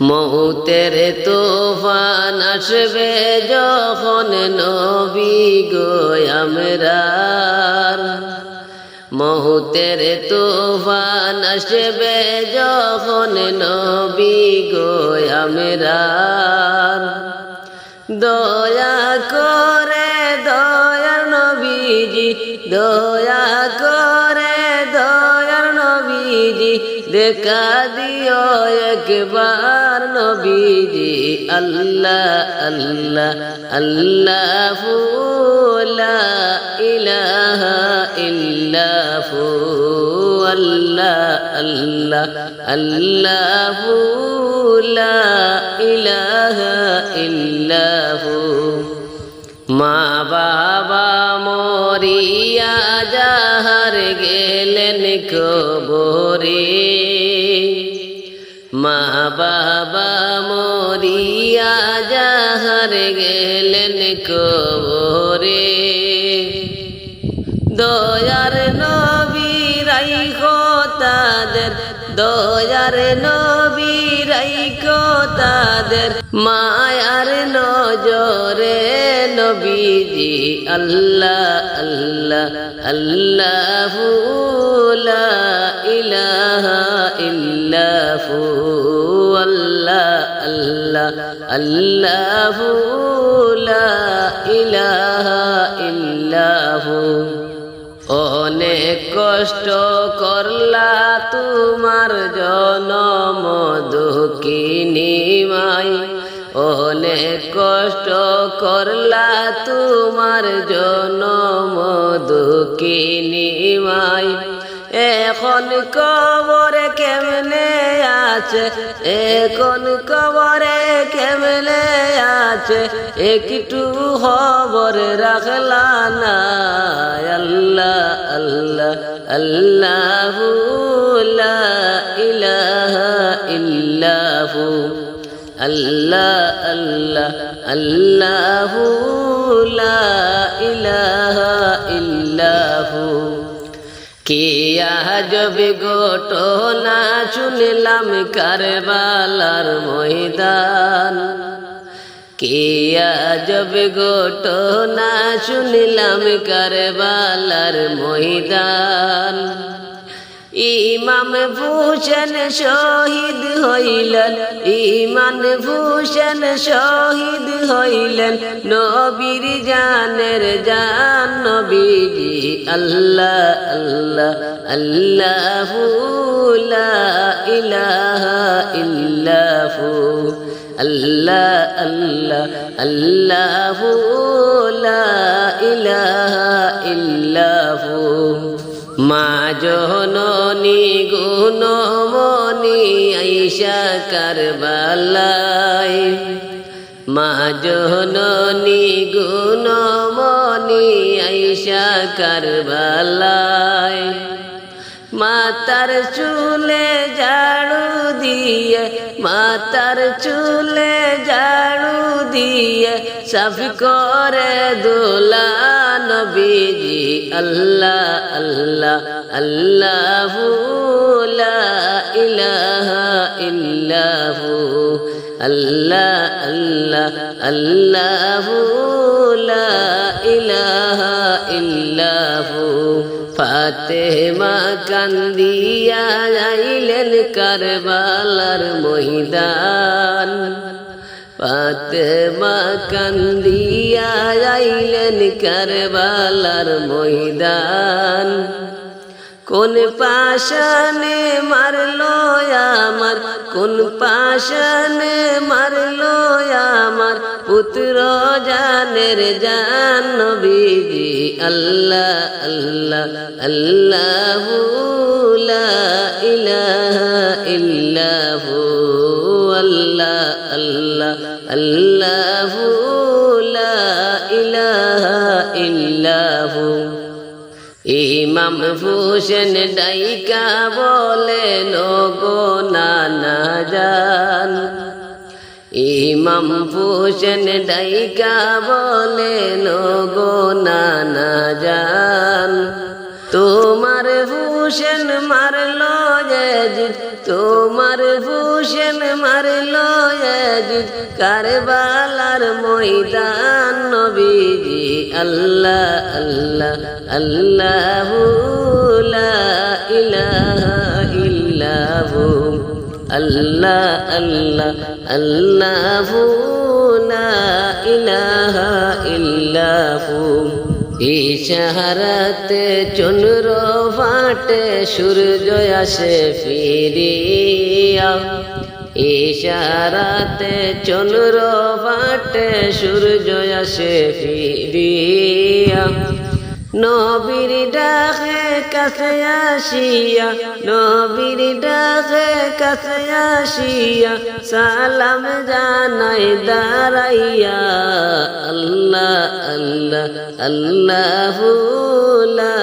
মৌতের তোফান আসবে যখন নবী গো আমরার মহুতের তুফান আসবে যখন নবী গো আমরার দয়া করে, দয়ার নবীজি, দয়া করে দেখা দিও একবার নবীজি, আল্লাহ আল্লাহ আল্লাহ, ফুলা, ইলাহা ইল্লাহু, আল্লাহ আল্লাহ আল্লাহ লা ইলাহা ইল্লাহু। মা বাবা মরিয়া যাহার গেলেন কবরে। মা বাবা মরিয়া যাহার গেলেন কবরে। দয়ার নবীরাই তাদের, দয়ার নবীরাই তাদের। মায়ার নজরে নবীজি, আল্লাহ আল্লাহ আল্লাহ ইলাহা ইল্লাহু, আল্লাহ আল্লাহ আল্লাহ লা ইলাহা ইল্লাহু। অনেক কষ্ট করলা তোমার জনম দুঃখিনী মাই। অনেক কষ্ট করলা তোমার জনম দুঃখিনী মাই এখন কবরে কেমনে আছে? এখন কবরে কেমনে আছে? একটু খবর রাখলা না? আল্লাহ আল্লাহ আল্লাহ ইলাহা ইল্লাহু। আল্লাহ আল্লাহ আল্লাহ ইলাহা ইল্লাহু। কে আজব ঘটনা শুনলাম কারবালার ময়দান। কে আজব ঘটনা শুনলাম কারবালার ময়দান। ইমাম ভূষণ শহীদ হইলেন ইমান ভূষণ শহীদ হইলেন, নবীর জানের জান নবীজি, আল্লাহ আল্লাহ আল্লাহ লা ইলাহা ইল্লাহু, আল্লাহ আল্লাহ আল্লাহ লা ইলাহা ইল্লাহু। মা জননী গুণমণি আইসা কারবালাই মা জননী গুণমণি আইসা কারবালাই মাতার চুলে ঝাড়ু দিয়ে মাতার চুলে ঝাড়ু দিয়ে, সাফ করে দোলা নবীজি, আল্লাহ আল্লাহ আল্লাহ ইলাহা ইল্লাহু, আল্লাহ আল্লাহ আল্লাহ লা ইলাহা ইল্লাহু। কান্দিয়া আইলেন কারবালার ময়দান। ফাতেমা কান্দিয়া আইলেন কারবালার ময়দান। কোন পাশানে মারলো আমার, কোন পাশানে মারলো আমার পুত্র জানের জান নবীজি। আল্লাহ আল্লাহ আল্লাহ ইমাম হুসেন ডাইকা বলে গো নানা জান। ইমাম হুসেন ডাইকা বলে গো নানা জান। তোমার ভূষণ মারলো জিদ তোমার ভূষণ মারলো জিদ কারবালার ময়দান, নবীজি আল্লাহ আল্লাহ আল্লাহ লা ইলাহা ইল্লাহু, আল্লাহ আল্লাহ আল্লাহ লা ইলাহা ইল্লাহু। ইশারাতে চন্দ্র ফাটে, সূর্য আসে ফিরিয়া। ইশারাতে চন্দ্র ফাটে, সূর্য আসে ফিরিয়া। নবীর ডাকে কাছে আসিয়া, নবীর ডাকে কাছে আসিয়া, সালাম জানাই দাঁড়াইয়া। আল্লাহ আল্লাহ আল্লাহ লা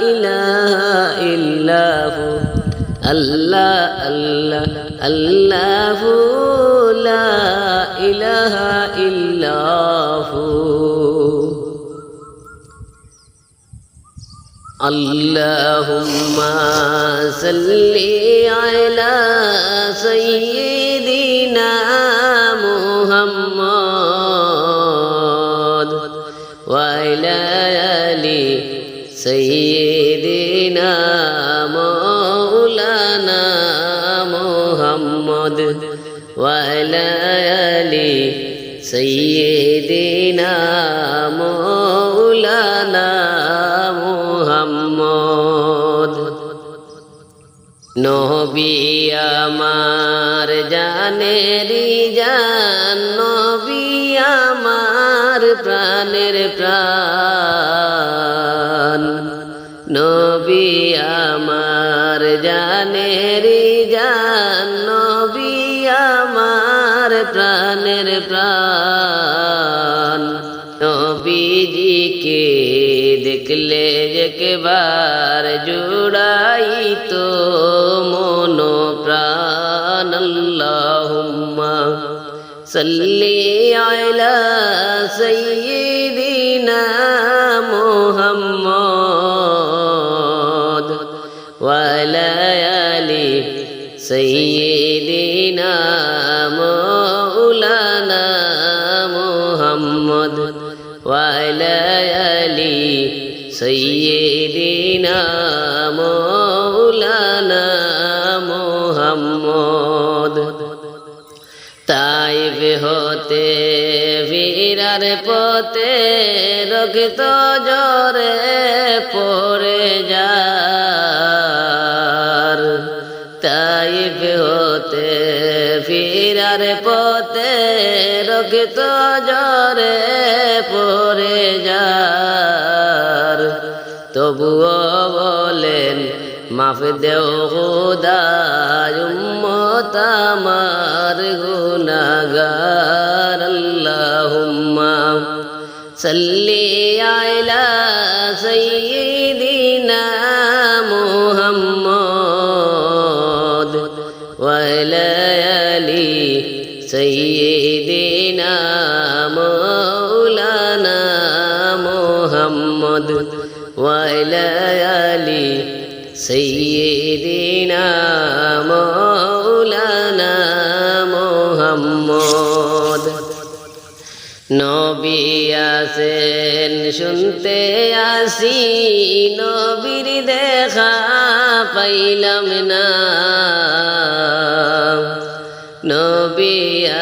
ইলাহা ইল্লাহু। আল্লাহ আল্লাহ الله لا إله إلا هو. اللهم صل على سيدنا محمد وعلى آل سيدنا সৈয়দিনা মৌলানা মোহাম্মদ। নবী আমার জানের জান নবী আমার প্রাণের প্রাণ। নবী আমার জানের প্রাণের প্রাণ। নবীজিকে দেখলে একবার জুড়াই তো মন প্রাণ আল্লাহুম্মা সাল্লি আলা সাইয়্যিদিনা মুহাম্মদ। ওয়া হতে বীরার পথে রক্ত জরে পড়ে যার। তাই হতে ফিরার পথে রক্ত জরে পড়ে যার। তবুও বলেন, মাফ দেও খুদা তামার গুনাগার আল্লাহুম্মা সাল্লি আলা সাইয়্যিদিনা মুহাম্মদ ওয়া আলা আলি সাইয়্যিদিনা মাওলানা মুহাম্মদ ওয়া আলা আলি সাইয়্যিদিনা আসেন শুনতে আসি, নবীর দেখা পাইলাম না। নবী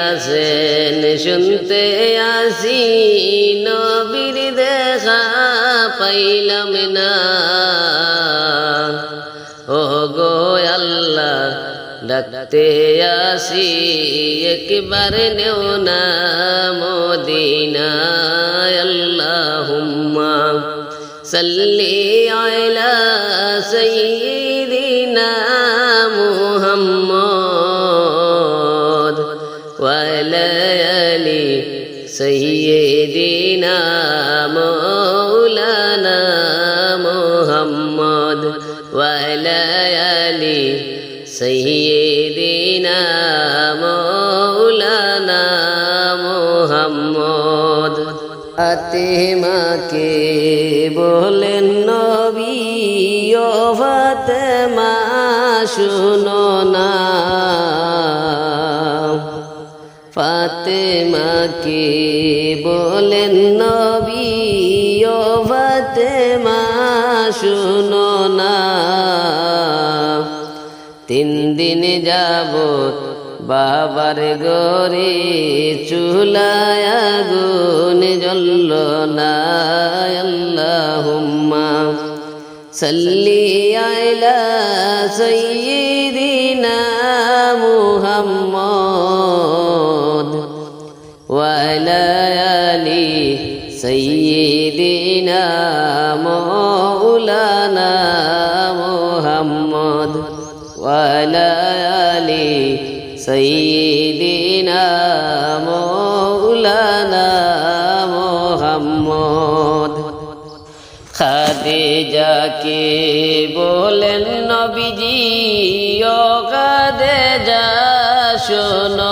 আসেন শুনতে আসি, নবীর দেখা পাইলাম না। লাগতে আসি একবারে নেও না মদিনায় আল্লাহুম্মা সাল্লি আলা সাইয়্যিদিনা মুহাম্মদ ওয়া আলা আলি সাইয়্যিদিনা মাওলানা মুহাম্মদ ওয়া আলা আলি সাইয়্যিদিনা মোহাম্মদ। আতেমাকে বলেন, নবী শুনো না। ফাতেমাকে বলেন, নবী, ও ফাতেমা, শুনো না। তিন দিন যাবত বাবার গরে চুলায় আগুন জ্বলল না, আল্লাহুম্মা সাল্লি আলা সাইয়্যিদিনা মুহাম্মদ ওয়ালা আলি সাইয়্যিদিনা মাওলানা মুহাম্মদ ওয়ালা সাইয়্যিদিনা মাওলানা মুহাম্মদ খাদিজাকে বলেন নবীজি ও যা শোনো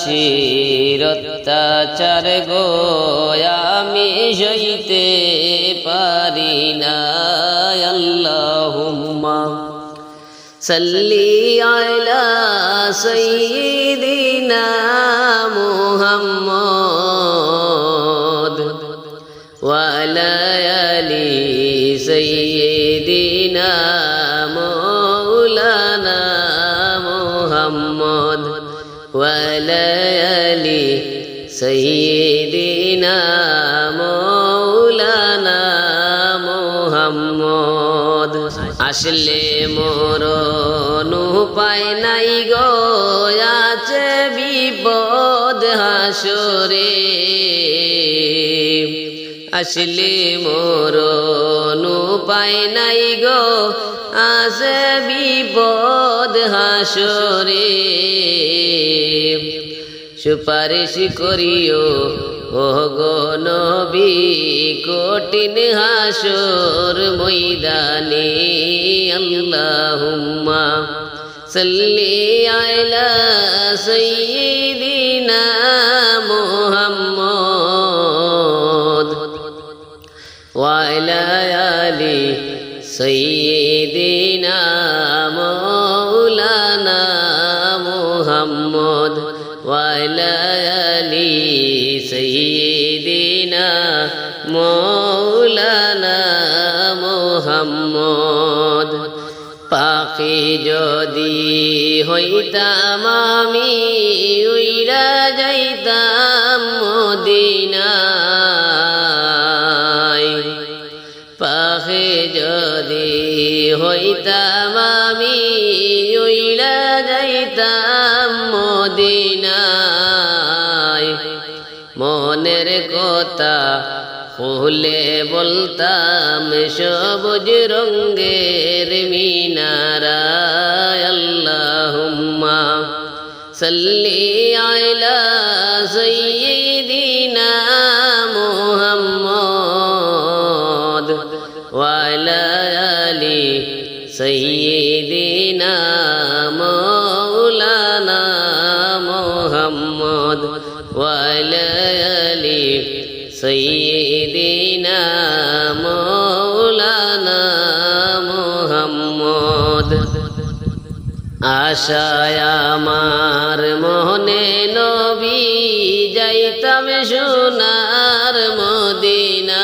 তারিফবাসীর অত্যাচার গো আমি সইতে পারি না। আল্লাহুম্মা সাল্লি আলা সাইয়্যিদিনা মুহাম্মদ। সাইয়্যিদিনা মাওলানা মুহাম্মদ। আসলে মরণ উপায় নাই গো বিপদ হাসরে। আসলে মরণ উপায় নাই গো, আছে বিপদ হাসরে। সুপারিশ করিও। ও গো নবী কঠিন হাসর ময়দানে আল্লাহুম্মা সাল্লি আলা সাইয়্যিদিনা মুহাম্মদ পাখি যদি হইতাম আমি উইরা যাইতাম মদিনায় মনের কথা হলে বলতাম সবুজ রঙ্গের মিনারায় আল্লাহুম্মা সাল্লি আলা সাইয়্যিদিনা আশায় আমার মনে নবী যাইতাম সোনার মদিনায়।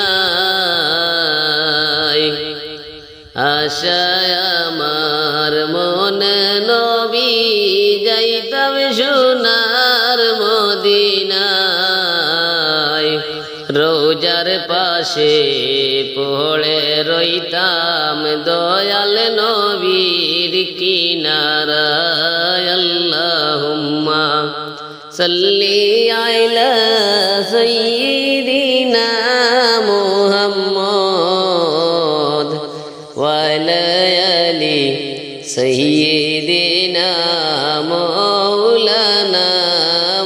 আশায় আমার মনে নবী যাইতাম সোনার মদিনায়। রোজার পাশে পড়ে রইতাম দয়াল নবীর সাল্লি আলা সাইয়্যিদিনা মুহাম্মদ ওয়ালা আলি সাইয়্যিদিনা মাওলানা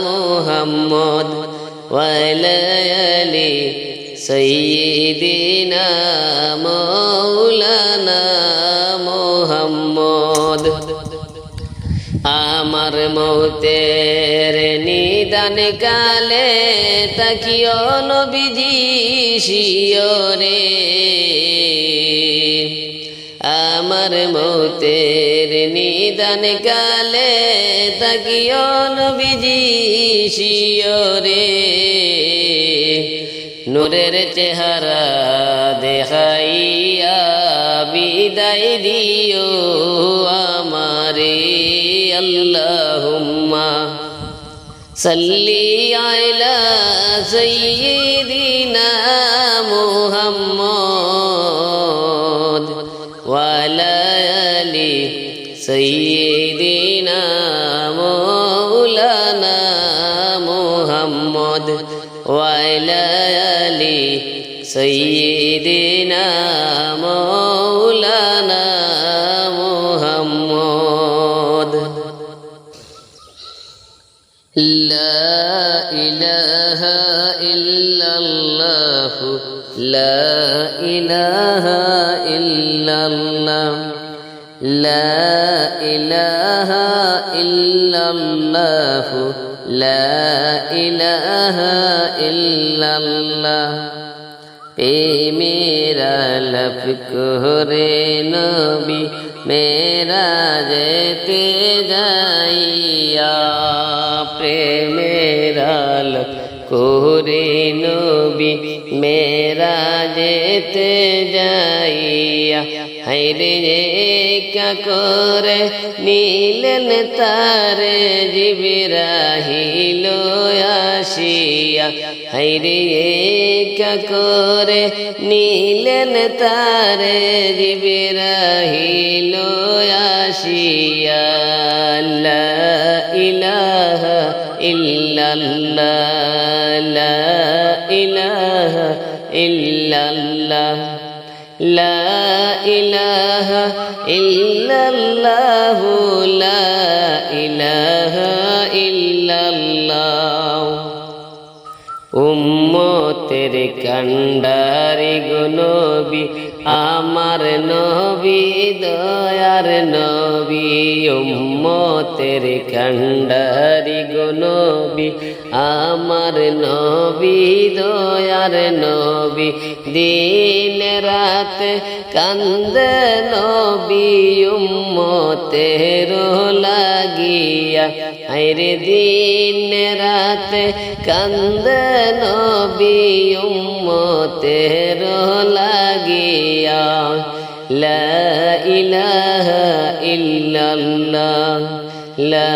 মুহাম্মদ ওয়ালা আলি সাইয়্যিদিনা মাওলানা মুহাম্মদ আমার মৌতের নিদান কালে তাকিও নবীজি শিওরে আমার মৌতের নিদান কালে তাকিও নবীজি শিওরে নূরের চেহারা দেখাইয়া বিদায় দিও আমারে। আল্লাহুম্মা সাল্লি আলা সাইয়্যিদিনা মুহাম্মদ ওয়ালা আলি সাইয়্যিদিনা মাওলানা মুহাম্মদ ওয়ালা আলি সাইয়্যিদিনা لا إله إلا الله لا إله إلا الله لا إله إلا الله لا إله إلا الله এ মেরা লফ করে নবী মেরা যেতে যাইয়া নবী মেরা যেতে যাইয়া হাইরে কা করে নীলেন তারে জিবিরাহিল আসিয়া হাইরে কা করে নীলেন তারে জিবিরাহিল আসিয়া, লা ইল্লাল্লাহ। ইলাহা ইল্লাল্লাহ। লা ইলাহা ইল্লাল্লাহ লা ইলাহা ইল্লাল্লাহ। উম্মতের কান্ডারি গো নবী, আমার নবী, দয়ার নবী, উম্মতের কান্ডারি গো নবী আমার নবী, দয়ার নবী, দিন রাত কান্দে নবী উম্মতের লাগিয়া আইরে দিন রাত কান্দে নবী উম্মতের লাগিয়া লা ইলাহা ইল্লাল্লাহ। লা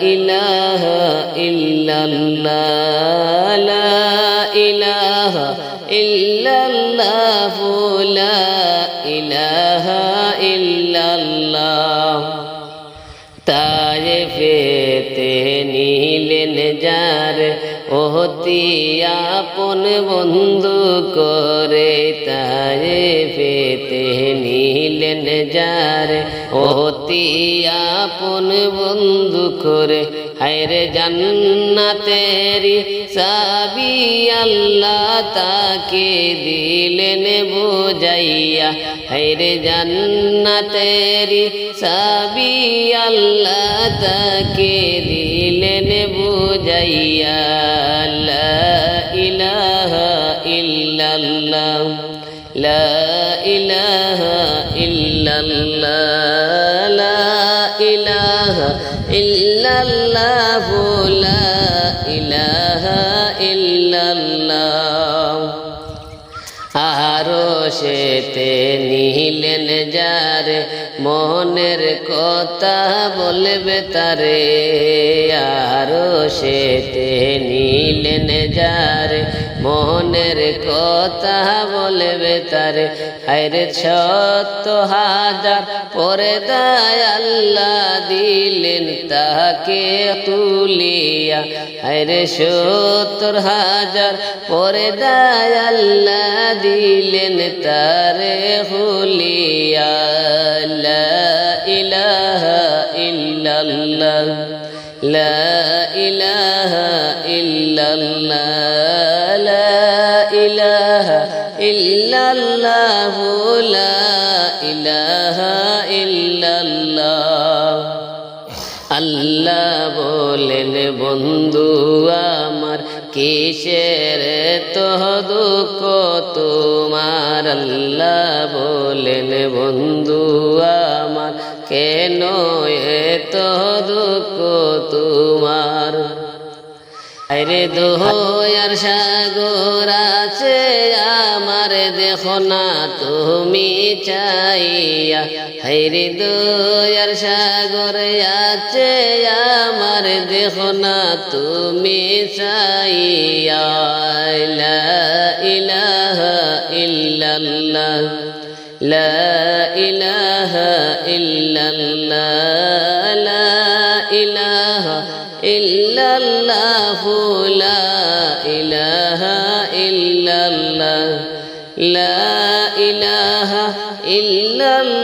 ইলাহা ইল্লাল্লাহ, লা ইলাহা ইল্লাল্লাহ, লা ইলাহা ইল্লাল্লাহ। তারে ফেতে নিলেন যার অতি আপন বন্ধু করে তারে ফেতে নিলেন যার আপন বন্ধু করে, হায়রে জান্নাতেরি সাবি আল্লাহ তাকে দিলেন বুঝাইয়া, হায়রে জান্নাতেরি সাবি আল্লাহ তাকে দিলেন বুঝাইয়া লা মনের কথা বলবে তারে, আরও সেতে নিলেন যার। মনের কথা বলবে তারে, হায়রে ছত হাজার পরে দায় আল্লাহ দিলেন তাকে তুলিয়া। হায়রে সত্তর হাজার পরে দায় আল্লাহ দিলেন তারে হুলিয়া। মোহাম্মদ আল্লাহ বলেন, বন্ধু আমার, কিসের তহ দুঃখ? তোমার আল্লাহ বলেন, বন্ধু আমার, কেন এ এত দুঃখ তোমার। আরে দোয়ার সাগর আছে, আমার দেখো না তুমি চাইয়া। হাইরে দোয়ার সাগর আছে, আমার দেখো না তুমি চাইয়া। ইলাহা ইল্লাল্লাহ, লা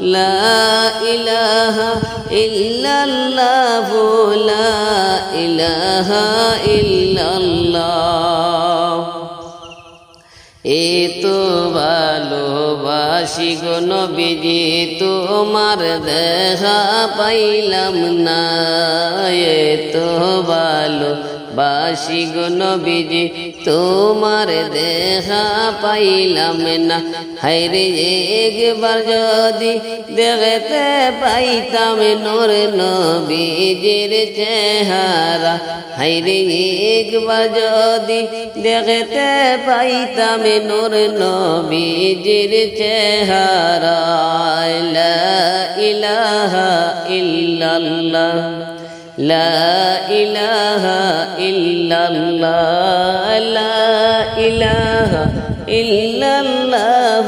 লা ইলাহা ইলাহা এ তো ভালোবাসি গো নবীজি, তোমার দেহা পাইলাম না। এ তো ভালো বাসি গো নবীজি তোমার দেখা পাইলাম না। হাইরে একবার যদি দেখতে পাইতাম নোর নবীজির চেহারা। হাইরে একবার যদি দেখতে পাইতাম নোর নবীজির চেহারা। ইলাহা ইল্লাল্লাহ। লা ইলাহা ইল্লাল্লাহ, লা ইলাহা ইল্লাল্লাহ,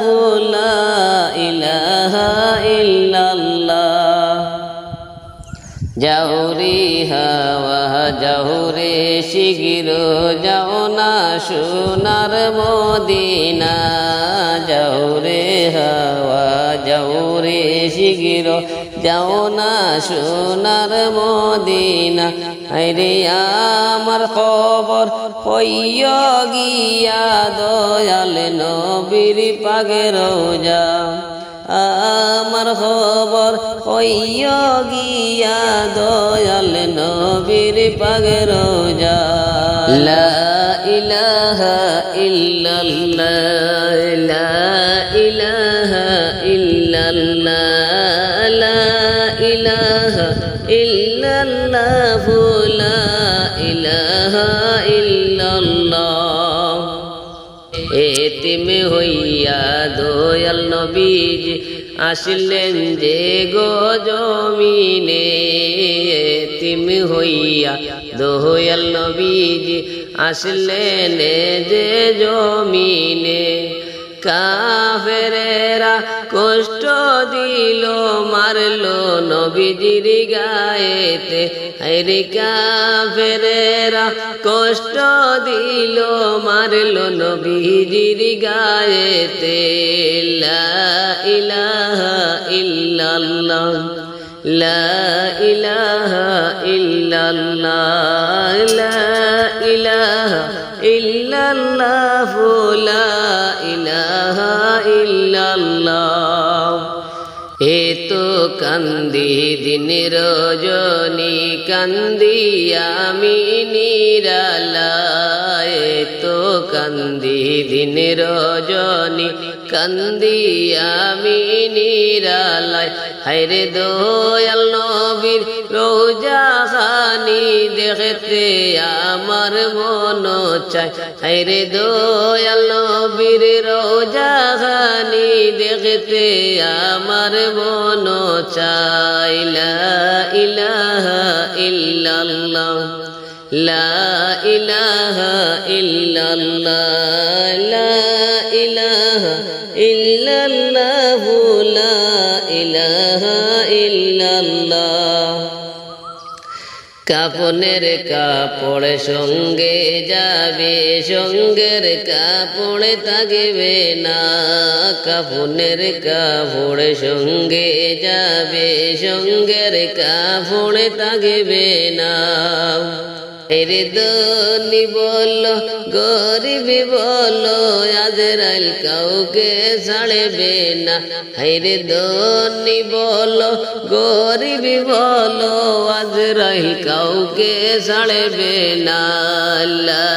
লা ইলাহা ইল্লাল্লাহ। যাওরে হাওয়া যাওরে শিগির, যাও না সোনার মদিনা। যাওরে হাওয়া যাওরে শিগির যাও না সোনার মদিনা আরে আমার খবর হইয় গিয়া দয়াল নবীর পাগের যা আমার খবর হইয় গিয়া দয়াল নবীর পাগের যা লা ইলাহা ইল্লাল্লাহ, লা ইলাহা ইল্লাল্লাহ, লা ইল্লাল্লাহ এতিম হইয়া দয়াল নবীজ আসলেন যে গো জমিনে। এতিম হইয়া দয়াল নবীজ আসলেন যে জমিনে। কাফেরেরা কষ্ট দিল, মারলো নবীজির গায়েতে। হরে কাফেরেরা কষ্ট দিল, মারলো নবীজির গায়েতে। ইলাহা ইল্লাল্লাহ, লা ইলাহা ইল্লাল্লাহ, লা ইলাহা ইল্লাল্লাহ লা ইলাহা ইল্লাল্লাহ। এ তো কান্দি দিন রজনী, কান্দি আমি নিরালা তো কান্দি দিন রজনী কান্দি আমি নিরালায়। হায়রে দয়াল নবীর রোজা খানি দেখতে আমার মন চায়। হায়রে দয়াল নবীর রোজা খানি দেখতে আমার মন চাই লা ইলাহা ইল্লাল্লাহ। লা ইলাহা লা ইলাহা ইলাহা কাপনের কাপড় সঙ্গে যাবে, সঙ্গের কাপড় থাকবে না। কাপনের কাপড় সঙ্গে যাবে, সঙ্গের কাপড় থাকবে না। এরে দনি বল গরিবি বল, আজরাইল কাউকে ছাড়বে না। হাইরে দনি বল গরিবি বল, আজরাইল কাউকে ছাড়বে না। লা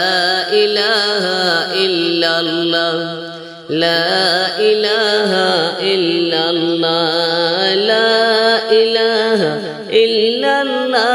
ইলাহা ইল্লাল্লাহ, লা ইলাহা ইল্লাল্লাহ, লা ইলাহা ইল্লাল্লাহ।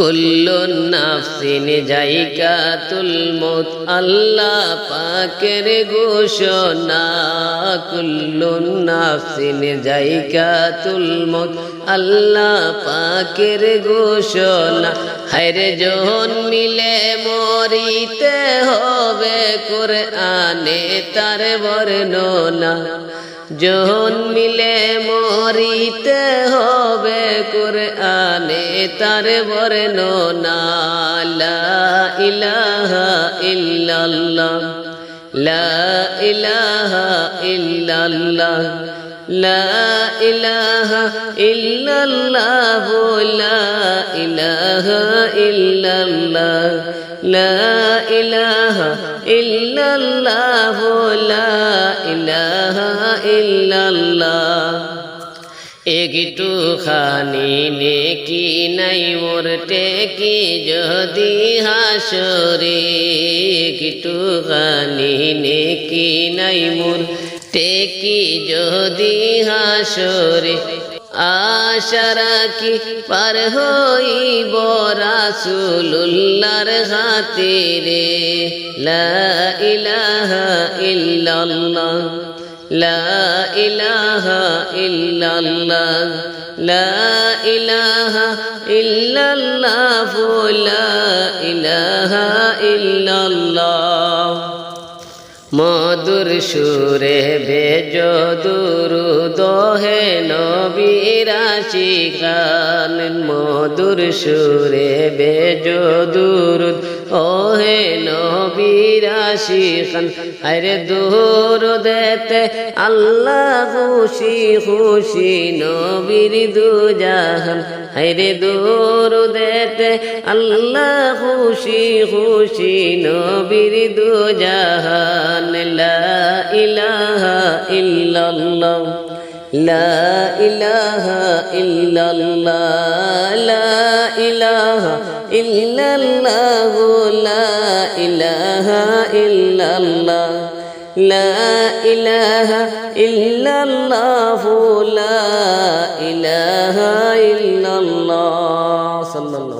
কুল্লু নাফসিন জাইকাতুল মউত, আল্লাহ পাকের ঘোষণা। কুল্লু নাফসিন জাইকাতুল মউত, আল্লাহ পাকের ঘোষণা। হায়রে যখন মিলে মরিতে হবে কোরআনে তার বর্ণনা। যখন মিলে মরিতে হবে কোরআনে তার বর্ণনা, লা ইলাহা ইল্লাল্লাহ, লা ইলাহা ইল্লাল্লাহ, লা ইলাহা লা ইলাহা লা ইলাহা ইল্লাল্লাহ লা ইলাহা ইল্লাল্লাহ। একটু খানি নেকি নাই মোর টেকি, যদি হাসরে একটু খানি নেকি নাই মোর টেকি, যদি হাসরে আশা রাখি পার হইব রাসুলুল্লাহর ইলাহা ইল্লাল্লাহ লা ইলাহা ইল্লাল্লাহ লা ইলাহা ইল্লাল্লাহ লা মধুর সুরে বেজ দুরুদ দোহে নবীরাশি খান মধুর সুরে বেজ দুরুদ ও হে নবীরাশি খান আরে দূর দেতে আল্লাহ খুশি খুশি নবীর দুজাহান। হাইরে দেতে আল্লাহ খুশি খুশি নবীর দু জাহান লা ইলাহা ইল্লাল্লাহ, লা ইলাহা ইল্লাল্লাহ, লা ইলাহা ইল্লাল্লাহ, লা ইলাহা ইল্লাল্লাহ, লা ইলাহা ইল্লাল্লাহ, লা ইলাহা 真能。